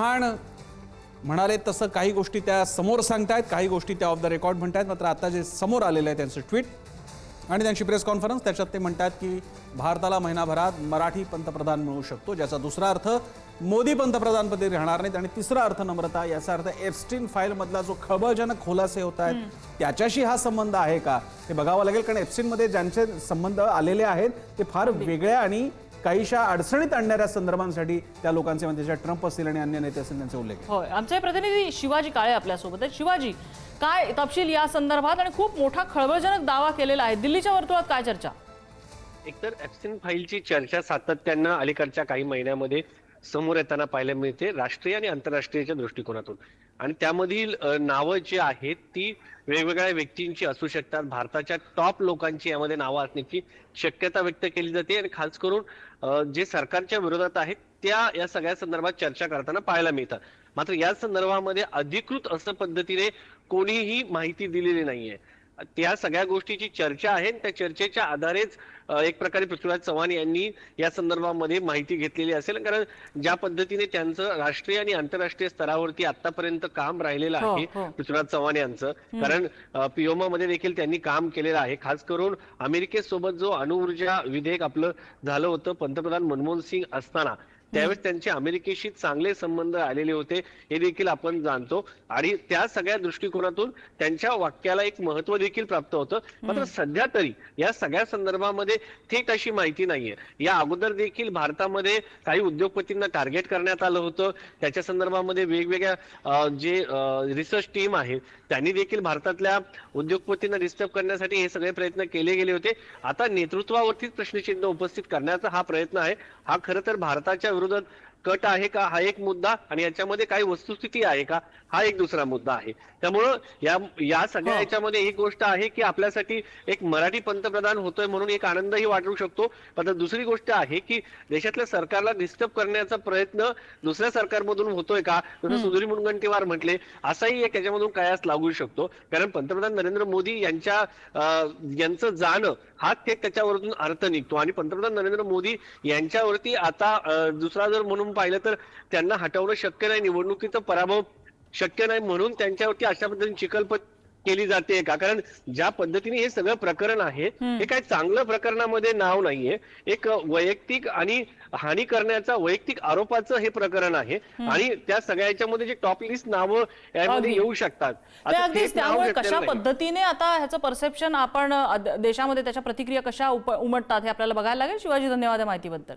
म्हणाले तसं काही गोष्टी त्या समोर सांगतायत काही गोष्टी त्या ऑफ द रेकॉर्ड म्हणतायत. मात्र आता जे समोर आलेलं आहे त्यांचं ट्विट आणि त्यांची प्रेस कॉन्फरन्स त्याच्यात ते म्हणतात की भारताला महिनाभरात मराठी पंतप्रधान मिळू शकतो ज्याचा दुसरा अर्थ मोदी पंतप्रधानपदी राहणार नाहीत. आणि तिसरा अर्थ नम्रता याचा अर्थ एप्स्टीन फाईलमधला जो खळबळजनक खुलासे होत आहेत त्याच्याशी हा संबंध आहे का? हे बघावं लागेल कारण एप्स्टीनमध्ये ज्यांचे संबंध आलेले आहेत ते फार वेगळ्या आणि काहीशा अडचणीत आणणाऱ्या संदर्भांसाठी त्या लोकांचे म्हणजे ज्या ट्रम्प असतील आणि अन्य नेते असतील त्यांचे उल्लेख आहे. होय आमचे प्रतिनिधी शिवाजी काळे आपल्यासोबत आहेत. शिवाजी काय तपशील या संदर्भात आणि खूप मोठा खळबळजनक दावा केलेला आहे. दिल्लीच्या वर्तुळात काय चर्चा? एकतर ऍब्सिन फाईलची चर्चा सातत्यानं अलीकडच्या काही महिन्यामध्ये समोर येताना पाहायला मिळते राष्ट्रीय आणि आंतरराष्ट्रीयच्या दृष्टिकोनातून. आणि त्यामधील नावं जी आहेत ती वेगवेगळ्या व्यक्तींची असू शकतात. भारताच्या टॉप लोकांची यामध्ये नावं असण्याची शक्यता व्यक्त केली जाते. आणि खास करून जे सरकारच्या विरोधात आहेत त्या या सगळ्या संदर्भात चर्चा करताना पाहायला मिळतात. मात्र या संदर्भामध्ये अधिकृत असं पद्धतीने कोणीही माहिती दिलेली नाहीये. त्या सगळ्या गोष्टीची चर्चा आहे. त्या चर्चेच्या आधारेच एक प्रकारे पृथ्वीराज चव्हाण यांनी या संदर्भामध्ये माहिती घेतलेली असेल. कारण ज्या पद्धतीने त्यांचं राष्ट्रीय आणि आंतरराष्ट्रीय स्तरावरती आतापर्यंत काम राहिलेलं हो, आहे हो. पृथ्वीराज चव्हाण यांचं. कारण पिओमा मध्ये देखील त्यांनी काम केलेलं आहे. खास करून अमेरिकेसोबत जो अणुऊर्जा विधेयक आपलं झालं होतं पंतप्रधान मनमोहन सिंग असताना त्यावेळेस त्यांचे अमेरिकेशी चांगले संबंध आलेले होते हे देखील आपण जाणतो. आणि त्या सगळ्या दृष्टिकोनातून त्यांच्या वाक्याला एक महत्त्व देखील प्राप्त होतं. मात्र सध्या तरी या सगळ्या संदर्भामध्ये थेट अशी माहिती नाहीये. या अगोदर देखील भारतामध्ये काही उद्योगपतींना टार्गेट करण्यात आलं होतं. त्याच्या संदर्भामध्ये वेगवेगळ्या जे रिसर्च टीम आहे त्यांनी देखील भारतातल्या उद्योगपतींना डिस्टर्ब करण्यासाठी हे सगळे प्रयत्न केले गेले होते. आता नेतृत्वावरतीच प्रश्नचिन्ह उपस्थित करण्याचा हा प्रयत्न आहे. हा खरं तर भारताच्या विरोधात कट आहे का? हा एक मुद्दा आणि याच्यामध्ये काही वस्तुस्थिती आहे का? हा एक दुसरा मुद्दा आहे. त्यामुळं या या सगळ्या. याच्यामध्ये एक गोष्ट आहे की आपल्यासाठी एक मराठी पंतप्रधान होतोय म्हणून एक आनंदही वाटू शकतो. पण दुसरी गोष्ट आहे की देशातल्या सरकारला डिस्टर्ब करण्याचा प्रयत्न दुसऱ्या सरकारमधून होतोय का? जसं सुधीर मुनगंटीवार म्हटले असाही एक याच्यामधून कयास लागू शकतो. कारण पंतप्रधान नरेंद्र मोदी यांच्या यांचं जाणं हा थेट त्याच्यावरून अर्थ निघतो. आणि पंतप्रधान नरेंद्र मोदी यांच्यावरती आता दुसरा जर म्हणून पाहिलं तर त्यांना हटवणं शक्य नाही निवडणुकीचा पराभव शक्य नाही म्हणून त्यांच्यावरती अशा पद्धतीने चिकलपत केली जाते का? कारण ज्या पद्धतीने हे सगळं प्रकरण आहे हे काही चांगलं प्रकरणामध्ये नाव नाहीये. एक वैयक्तिक आणि हानी करण्याचा वैयक्तिक आरोपाचं हे प्रकरण आहे आणि त्या सगळ्या याच्यामध्ये जे टॉप लिस्ट नावं यामध्ये. येऊ शकतात. त्यामुळे कशा. पद्धतीने आता ह्याचं परसेप्शन आपण देशामध्ये त्याच्या प्रतिक्रिया कशा उमटतात हे आपल्याला बघायला लागेल. शिवाजी धन्यवाद माहितीबद्दल.